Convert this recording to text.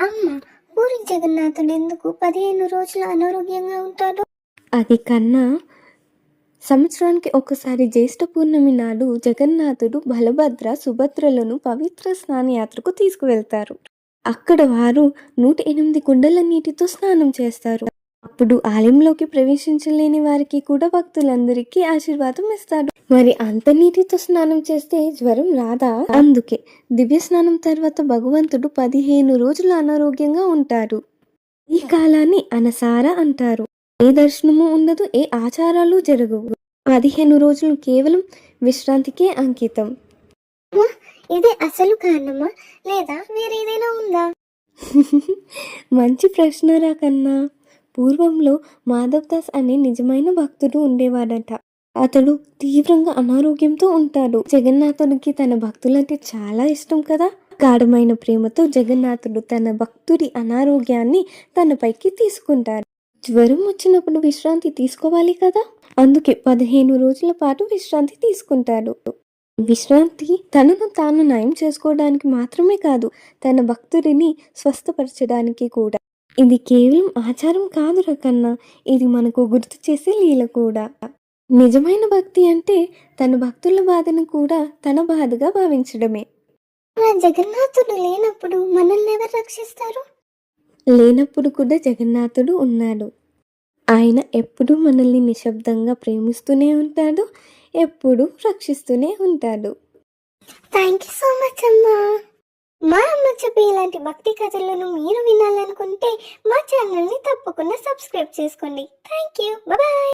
అమ్మ పూరి జగన్నాథుడు ఎందుకు పదిహేను రోజులు అనారోగ్యంగా ఉంటాడు? అది కన్నా సంవత్సరానికి ఒకసారి జ్యేష్ఠ పూర్ణమి నాడు జగన్నాథుడు బలభద్ర సుభద్రలను పవిత్ర స్నానయాత్రకు తీసుకువెళ్తారు. అక్కడ వారు నూట ఎనిమిది కుండల నీటితో స్నానం చేస్తారు. అప్పుడు ఆలయంలోకి ప్రవేశించలేని వారికి కూడా భక్తులందరికీ ఆశీర్వాదం ఇస్తాడు. మరి అంత నీటితో స్నానం చేస్తే జ్వరం రాదా? అందుకే దివ్య స్నానం తర్వాత భగవంతుడు పదిహేను రోజులు అనారోగ్యంగా ఉంటారు ఈ కాలాన్ని అనసార అంటారు. ఏ దర్శనము ఉండదు ఏ ఆచారాలు జరగవు. పదిహేను రోజులు కేవలం విశ్రాంతికే అంకితం. ఇదే అసలు కారణమా? లేదా వేరేదైనా ఉందా? మంచి ప్రశ్న రా కన్నా. పూర్వంలో మాధవ్ దాస్ అనే నిజమైన భక్తుడు ఉండేవాడట. అతడు తీవ్రంగా అనారోగ్యంతో ఉంటాడు. జగన్నాథుడికి తన భక్తులంటే చాలా ఇష్టం కదా? గాఢమైన ప్రేమతో జగన్నాథుడు తన భక్తుడి అనారోగ్యాన్ని తనపైకి తీసుకుంటారు జ్వరం వచ్చినప్పుడు విశ్రాంతి తీసుకోవాలి కదా? అందుకే పదిహేను రోజుల పాటు విశ్రాంతి తీసుకుంటాడు. విశ్రాంతి తనను తాను నయం చేసుకోవడానికి మాత్రమే కాదు తన భక్తుడిని స్వస్థపరచడానికి కూడా. ఇది కేవలం ఆచారం కాదు రకన్నా ఇది మనకు గుర్తు చేసే లీల కూడా. నిజమైన భక్తి అంటే తన భక్తుల బాధను కూడా తన బాధగా భావించడమే. ఆ జగన్నాథుడు లేనప్పుడు మనల్ని ఎవరు రక్షిస్తారు? లేనప్పుడు కూడా జగన్నాథుడు ఉన్నాడు. ఆయన ఎప్పుడూ మనల్ని నిశ్శబ్దంగా ప్రేమిస్తూనే ఉంటాడు ఎప్పుడూ రక్షిస్తూనే ఉంటాడు. థ్యాంక్ యూ సో మచ్ అమ్మా. మా అమ్మ చెప్పే ఇలాంటి భక్తి కథలను మీరు వినాలనుకుంటే మా ఛానల్ని తప్పకుండా సబ్స్క్రైబ్ చేసుకోండి. Thank you bye